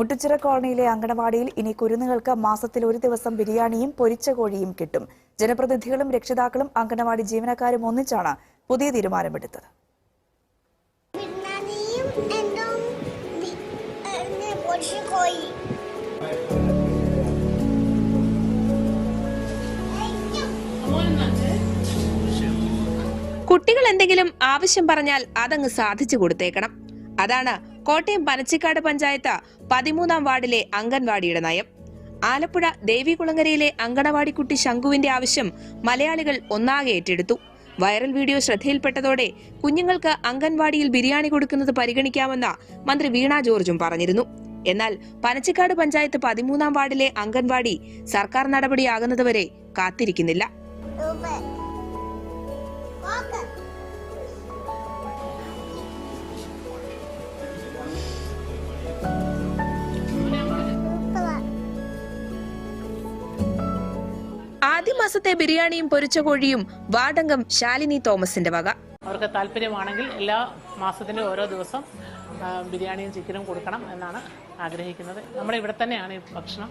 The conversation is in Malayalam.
മുട്ടുച്ചിറ കോളനിയിലെ അങ്കണവാടിയിൽ ഇനി കുരുന്നുകൾക്ക് മാസത്തിൽ ഒരു ദിവസം ബിരിയാണിയും പൊരിച്ച കോഴിയും കിട്ടും. ജനപ്രതിനിധികളും രക്ഷിതാക്കളും അങ്കണവാടി ജീവനക്കാരും ഒന്നിച്ചാണ് പുതിയ തീരുമാനമെടുത്തത്. കുട്ടികൾ എന്തെങ്കിലും ആവശ്യം പറഞ്ഞാൽ അതങ്ങ് സാധിച്ചു കൊടുത്തേക്കണം. അതാണ് കോട്ടയം പനച്ചിക്കാട് പഞ്ചായത്ത് പതിമൂന്നാം വാർഡിലെ അംഗൻവാടിയുടെ നയം. ആലപ്പുഴ ദേവികുളങ്ങരയിലെ അങ്കണവാടി കുട്ടി ശംഖുവിന്റെ ആവശ്യം മലയാളികൾ ഒന്നാകെ ഏറ്റെടുത്തു. വൈറൽ വീഡിയോ ശ്രദ്ധയിൽപ്പെട്ടതോടെ കുഞ്ഞുങ്ങൾക്ക് അംഗൻവാടിയിൽ ബിരിയാണി കൊടുക്കുന്നത് പരിഗണിക്കാമെന്ന് മന്ത്രി വീണ ജോർജും പറഞ്ഞിരുന്നു. എന്നാൽ പനച്ചിക്കാട് പഞ്ചായത്ത് പതിമൂന്നാം വാർഡിലെ അംഗൻവാടി സർക്കാർ നടപടിയാകുന്നതുവരെ കാത്തിരിക്കുന്നില്ല. ആദ്യ മാസത്തെ ബിരിയാണിയും പൊരിച്ച കോഴിയും വാടങ്കം ശാലിനി തോമസിന്റെ വക. അവർക്ക് താല്പര്യമാണെങ്കിൽ എല്ലാ മാസത്തിന്റെ ഓരോ ദിവസം ബിരിയാണിയും ചിക്കനും കൊടുക്കണം എന്നാണ് ആഗ്രഹിക്കുന്നത്. നമ്മുടെ ഇവിടെ തന്നെയാണ് ഈ ഭക്ഷണം.